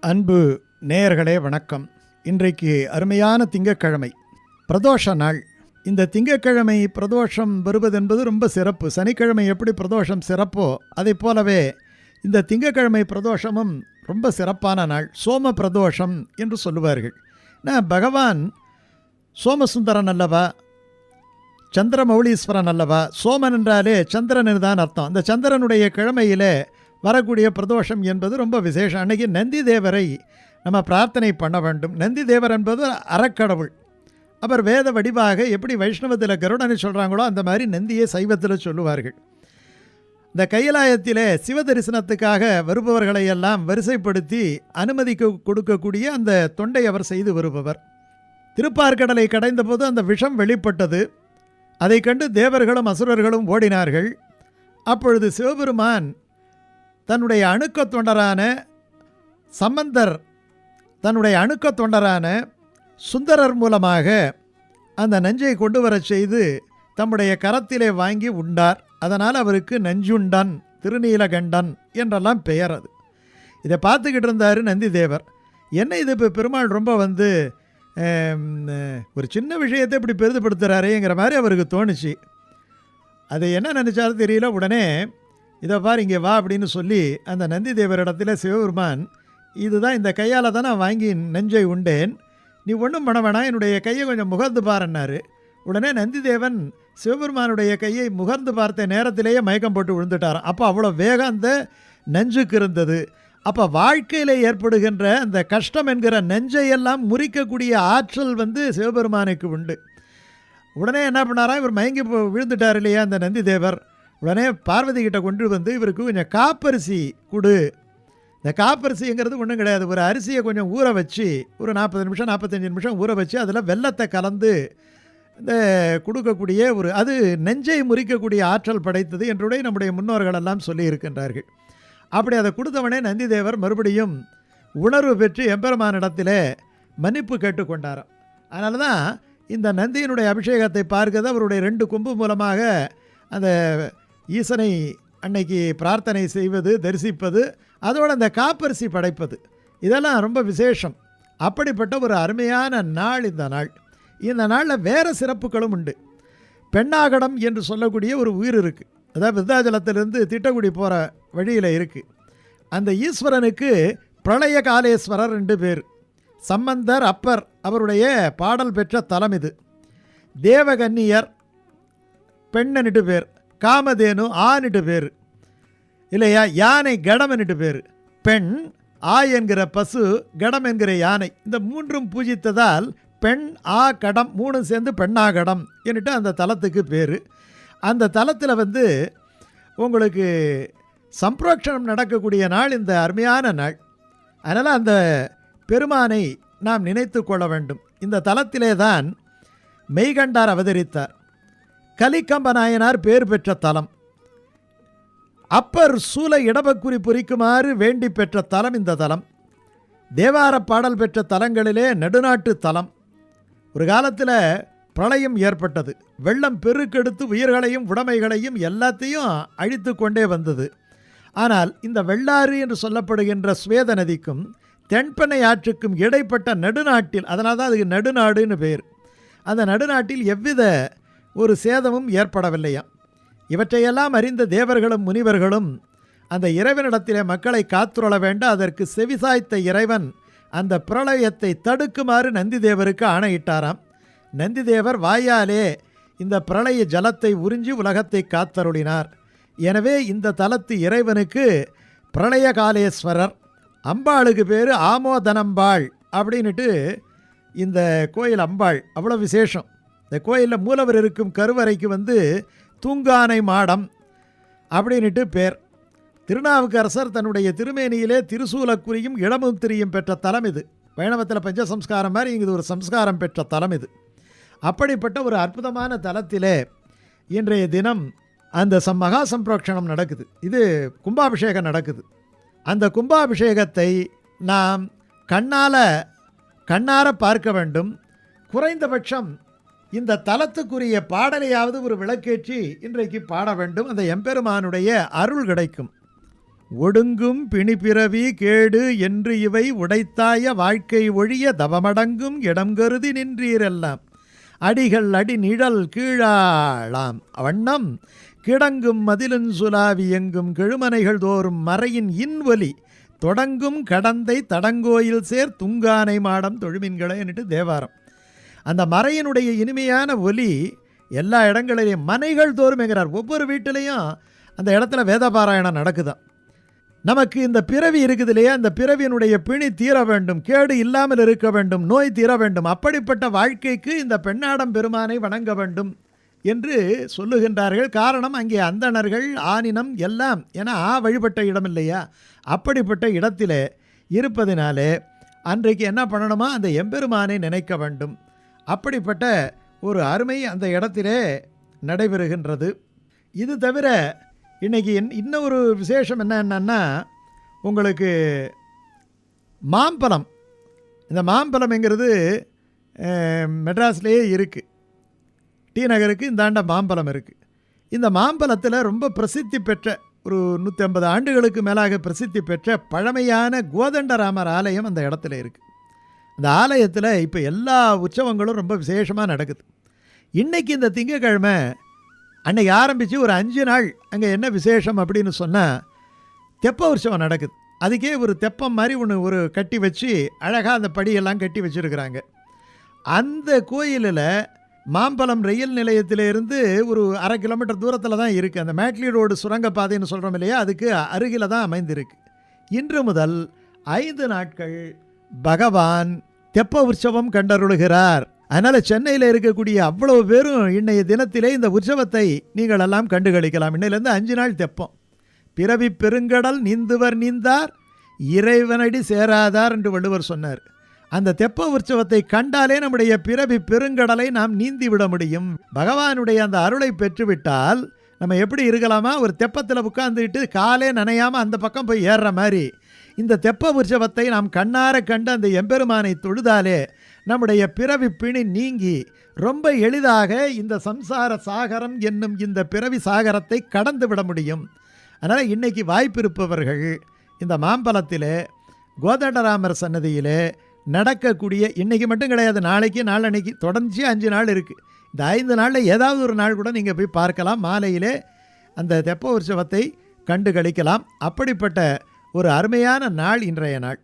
அன்பு நேயர்களே வணக்கம். இன்றைக்கு அருமையான திங்கக்கிழமை பிரதோஷ நாள். இந்த திங்கக்கிழமை பிரதோஷம் வருவதென்பது ரொம்ப சிறப்பு. சனிக்கிழமை எப்படி பிரதோஷம் சிறப்போ அதை போலவே இந்த திங்கக்கிழமை பிரதோஷமும் ரொம்ப சிறப்பான நாள். சோம பிரதோஷம் என்று சொல்லுவார்கள். நான் பகவான் சோமசுந்தரன் அல்லவா? சந்திரமௌலீஸ்வரன் அல்லவா? சோமன் என்றாலே சந்திரன் தான் அர்த்தம். அந்த சந்திரனுடைய கிழமையிலே வரக்கூடிய பிரதோஷம் என்பது ரொம்ப விசேஷம். அன்றைக்கி நந்தி தேவரை நம்ம பிரார்த்தனை பண்ண வேண்டும். நந்தி தேவர் என்பது அறக்கடவுள். அவர் வேத வடிவாக எப்படி வைஷ்ணவத்தில் கருடனை சொல்கிறாங்களோ அந்த மாதிரி நந்தியை சைவத்தில் சொல்லுவார்கள். இந்த கைலாயத்திலே சிவ தரிசனத்துக்காக வருபவர்களை எல்லாம் வரிசைப்படுத்தி அனுமதிக்க கொடுக்கக்கூடிய அந்த தொண்டை அவர் செய்து வருபவர். திருப்பார்கடலை கடைந்தபோது அந்த விஷம் வெளிப்பட்டது. அதை கண்டு தேவர்களும் அசுரர்களும் ஓடினார்கள். அப்பொழுது சிவபெருமான் தன்னுடைய அணுக்க தொண்டரான சம்பந்தர் தன்னுடைய அணுக்க தொண்டரான சுந்தரர் மூலமாக அந்த நஞ்சை கொண்டு வரச் செய்து தம்முடைய கரத்திலே வாங்கி உண்டார். அதனால் அவருக்கு நஞ்சுண்டன் திருநீலகண்டன் என்றெல்லாம் பெயர் அது. இதை பார்த்துக்கிட்டு இருந்தார் நந்தி தேவர் என்ன இது இப்போ பெருமாள் ரொம்ப வந்து ஒரு சின்ன விஷயத்தை இப்படி பெரிதுபடுத்துகிறாரேங்கிற மாதிரி அவருக்கு தோணுச்சு. அது என்ன நினச்சாலும் தெரியல. உடனே இதை பார் இங்கே வா அப்படின்னு சொல்லி அந்த நந்தி தேவரிடத்துல சிவபெருமான் இதுதான் இந்த கையால் தான் நான் வாங்கி நெஞ்சை உண்டேன். நீ ஒன்றும் பண்ண வேணாம். என்னுடைய கையை கொஞ்சம் முகர்ந்து பாருன்னாரு உடனே நந்திதேவன் சிவபெருமானுடைய கையை முகர்ந்து பார்த்த நேரத்திலேயே மயக்கம் போட்டு விழுந்துட்டாராம். அப்போ அவ்வளோ வேகம் அந்த நெஞ்சுக்கு இருந்தது. அப்போ வாழ்க்கையில் ஏற்படுகின்ற அந்த கஷ்டம் என்கிற நெஞ்சையெல்லாம் முறிக்கக்கூடிய ஆற்றல் வந்து சிவபெருமானுக்கு உண்டு. உடனே என்ன பண்ணாரா இவர் மயங்கி போ- விழுந்துட்டார் இல்லையா அந்த நந்திதேவர் உடனே பார்வதி கிட்ட கொண்டு வந்து இவருக்கு கொஞ்சம் காப்பரிசி கொடு. இந்த காப்பரிசிங்கிறது ஒன்றும் கிடையாது. ஒரு அரிசியை கொஞ்சம் ஊற வச்சு ஒரு நாற்பது நிமிஷம் நாற்பத்தஞ்சு நிமிஷம் ஊற வச்சு அதில் வெள்ளத்தை கலந்து இந்த கொடுக்கக்கூடிய ஒரு அது நெஞ்சை முறிக்கக்கூடிய ஆற்றல் படைத்தது என்றுடைய நம்முடைய முன்னோர்கள் எல்லாம் சொல்லியிருக்கின்றார்கள் அப்படி அதை கொடுத்தவனே நந்திதேவர் மறுபடியும் உணர்வு பெற்று எம்பெருமானிடத்திலே மன்னிப்பு கேட்டுக்கொண்டாராம். அதனால தான் இந்த நந்தியினுடைய அபிஷேகத்தை பார்க்கிறது அவருடைய ரெண்டு கொம்பு மூலமாக அந்த ஈசனை அன்னைக்கு பிரார்த்தனை செய்வது தரிசிப்பது அதோட அந்த காப்பரிசி படைப்பது. இதெல்லாம் ரொம்ப விசேஷம். அப்படிப்பட்ட ஒரு அருமையான நாள் இந்த நாள். இந்த நாளில் வேறு சிறப்புகளும் உண்டு. பெண்ணாகடம் என்று சொல்லக்கூடிய ஒரு உயிர் இருக்குது அதாவது விருத்தாச்சலத்திலிருந்து திட்டக்குடி போகிற வழியில் இருக்குது அந்த ஈஸ்வரனுக்கு பிரளய காலேஸ்வரர் ரெண்டு பேர். சம்பந்தர் அப்பர் அவருடைய பாடல் பெற்ற தலம் இது. தேவகன்னியர் பெண்ணனிட்டு பேர். காமதேனு ஆனிட்டு பேர். இல்லையா? யானை கடமனிட்டு பேர். பெண் ஆ என்கிற பசு கடம் என்கிற யானை. இந்த மூன்றும் பூஜித்ததால் பெண் ஆ கடம் மூணும் சேர்ந்து பெண்ணாகடம் என்னட்டு அந்த தலத்துக்கு பேர். அந்த தலத்தில் வந்து உங்களுக்கு சம்ப்ரோக்ஷணம் நடக்கக்கூடிய நாள் இந்த அருமையான நாள். அதனால் அந்த பெருமானை நாம் நினைத்து கொள்ள வேண்டும். இந்த தலத்திலே தான் மெய்கண்டார் அவதரித்தார். கலிக்கம்ப நாயனார் பேர் பெற்ற தலம். அப்பர் சூலை இடபக்குறி பொறிக்குமாறு வேண்டி பெற்ற தலம் இந்த தலம். தேவார பாடல் பெற்ற தலங்களிலே நடுநாட்டு தலம். ஒரு காலத்தில் பிரளயம் ஏற்பட்டது. வெள்ளம் பெருக்கெடுத்து உயிர்களையும் உடைமைகளையும் எல்லாத்தையும் அழித்து கொண்டே வந்தது. ஆனால் இந்த வெள்ளாறு என்று சொல்லப்படுகின்ற சுவேத நதிக்கும் தென்பெண்ணை ஆற்றுக்கும் இடைப்பட்ட நடுநாட்டில் அதனால் தான் அதுக்கு நடுநாடுன்னு பேர். அந்த நடுநாட்டில் எவ்வித ஒரு சேதமும் ஏற்படவில்லையாம். இவற்றையெல்லாம் அறிந்த தேவர்களும் முனிவர்களும் அந்த இறைவனிடத்திலே மக்களை காத்துருள வேண்ட அதற்கு செவிசாய்த்த இறைவன் அந்த பிரளயத்தை தடுக்குமாறு நந்திதேவருக்கு ஆணையிட்டாராம். நந்திதேவர் வாயாலே இந்த பிரளய ஜலத்தை உறிஞ்சி உலகத்தை காத்தருளினார். எனவே இந்த தலத்து இறைவனுக்கு பிரளயகாலேஸ்வரர் அம்பாளுக்கு பேர் ஆமோதனம்பாள் அப்படின்னுட்டு இந்த கோயில் அம்பாள். அவ்வளோ விசேஷம். இந்த கோயிலில் மூலவர் இருக்கும் கருவறைக்கு வந்து தூங்கானை மாடம் அப்படின்னுட்டு பேர். திருநாவுக்கரசர் தன்னுடைய திருமேனியிலே திருசூலக்குரியும் இளமுத்திரியும் பெற்ற தலம் இது. வைணவத்தில் பஞ்ச சம்ஸ்காரம் மாதிரி இங்கே ஒரு சம்ஸ்காரம் பெற்ற தலம் இது. அப்படிப்பட்ட ஒரு அற்புதமான தலத்திலே இன்றைய தினம் அந்த சம் மகா சம்பிரோக்ஷணம் நடக்குது. இது கும்பாபிஷேகம் நடக்குது. அந்த கும்பாபிஷேகத்தை நாம் கண்ணால் கண்ணார பார்க்க வேண்டும். குறைந்தபட்சம் இந்த தலத்துக்குரிய பாடலையாவது ஒரு விளக்கேற்றி இன்றைக்கு பாட வேண்டும். அந்த எம்பெருமானுடைய அருள் கிடைக்கும். ஒடுங்கும் பிணிப்பிறவி கேடு என்று இவை உடைத்தாய வாழ்க்கை ஒழிய தவமடங்கும் இடம் கருதி நின்றீரெல்லாம். அடிகள் அடி நிழல் கீழாளாம். வண்ணம் கிடங்கும் மதிலன் சுலாவி எங்கும் கெழுமனைகள் தோறும் மறையின் இன்வொலி. தொடங்கும் கடந்தை தடங்கோயில் சேர் துங்கானை மாடம் தொழுமின்களேன்னுட்டு தேவாரம். அந்த மறையினுடைய இனிமையான ஒலி எல்லா இடங்களிலையும் மனைகள் தோறும் என்கிறார். ஒவ்வொரு வீட்டிலையும் அந்த இடத்துல வேத பாராயணம் நடக்குதான் நமக்கு இந்த பிறவி இருக்குது இல்லையா அந்த பிறவியினுடைய பிணி தீர வேண்டும் கேடு இல்லாமல் இருக்க வேண்டும் நோய் தீர வேண்டும் அப்படிப்பட்ட வாழ்க்கைக்கு இந்த பெண்ணாடம் பெருமானை வணங்க வேண்டும் என்று சொல்லுகின்றார்கள். காரணம் அங்கே அந்தணர்கள் ஆனினம் எல்லாம் என ஆ வழிபட்ட இடம் இல்லையா அப்படிப்பட்ட இடத்திலே இருப்பதினாலே அன்றைக்கு என்ன பண்ணணுமா? அந்த எம்பெருமானை நினைக்க வேண்டும். அப்படிப்பட்ட ஒரு அருமை அந்த இடத்திலே நடைபெறுகின்றது. இது தவிர இன்றைக்கி இன்னொரு விசேஷம் என்னன்னா உங்களுக்கு மாம்பழம். இந்த மாம்பழம்ங்கிறது மெட்ராஸ்லேயே இருக்குது டி நகருக்கு இந்தாண்ட மாம்பழம் இருக்குது இந்த மாம்பழத்தில் ரொம்ப பிரசித்தி பெற்ற ஒரு நூற்றி ஐம்பது ஆண்டுகளுக்கு மேலாக பிரசித்தி பெற்ற பழமையான கோதண்டராமர் ஆலயம் அந்த இடத்துல இருக்குது அந்த ஆலயத்தில் இப்போ எல்லா உற்சவங்களும் ரொம்ப விசேஷமாக நடக்குது. இன்றைக்கி இந்த திங்கக்கிழமை அன்னைக்கு ஆரம்பித்து ஒரு அஞ்சு நாள் அங்கே என்ன விசேஷம் அப்படின்னு சொன்னால் தெப்ப உற்சவம் நடக்குது. அதுக்கே ஒரு தெப்பம் மாதிரி ஒன்று ஒரு கட்டி வச்சு அழகாக அந்த படியெல்லாம் கட்டி வச்சுருக்குறாங்க. அந்த கோயிலில் மாம்பலம் ரயில் நிலையத்திலேருந்து ஒரு அரை கிலோமீட்டர் தூரத்தில் தான் இருக்குது அந்த மேட்லி ரோடு சுரங்கப்பாதைன்னு சொல்கிறோம் இல்லையா? அதுக்கு அருகில் தான் அமைந்திருக்கு. இன்று முதல் ஐந்து நாட்கள் பகவான் தெப்ப உற்சவம் கண்டருளுகிறார். அதனால் சென்னையில் இருக்கக்கூடிய அவ்வளவு பேரும் இன்றைய தினத்திலே இந்த உற்சவத்தை நீங்கள் எல்லாம் கண்டுகளிக்கலாம். இன்னையிலேருந்து அஞ்சு நாள் தெப்பம். பிறவி பெருங்கடல் நீந்துவர் நீந்தார் இறைவனடி சேராதார் என்று வள்ளுவர் சொன்னார். அந்த தெப்ப உற்சவத்தை கண்டாலே நம்முடைய பிறவி பெருங்கடலை நாம் நீந்தி விட முடியும். பகவானுடைய அந்த அருளை பெற்றுவிட்டால் நம்ம எப்படி இருக்கலாமா? ஒரு தெப்பத்தில் உட்காந்துக்கிட்டு காலே நனையாமல் அந்த பக்கம் போய் ஏறுற மாதிரி. இந்த தெப்ப உற்சவத்தை நாம் கண்ணார கண்டு அந்த எம்பெருமானை தொழுதாலே நம்முடைய பிறவி பிணி நீங்கி ரொம்ப எளிதாக இந்த சம்சார சாகரம் என்னும் இந்த பிறவி சாகரத்தை கடந்து விட முடியும். அதனால் இன்றைக்கி வாய்ப்பிருப்பவர்கள் இந்த மாம்பலத்தில் கோதண்டராமர் சன்னதியிலே நடக்கக்கூடிய இன்றைக்கி மட்டும் கிடையாது நாளைக்கு நாளன்னைக்கு தொடர்ந்து அஞ்சு நாள் இருக்குது இந்த ஐந்து நாளில் ஏதாவது ஒரு நாள் கூட நீங்கள் போய் பார்க்கலாம். மாலையிலே அந்த தெப்ப உற்சவத்தை கண்டு கழிக்கலாம். அப்படிப்பட்ட ஒரு அருமையான நாள் இன்றைய நாள்.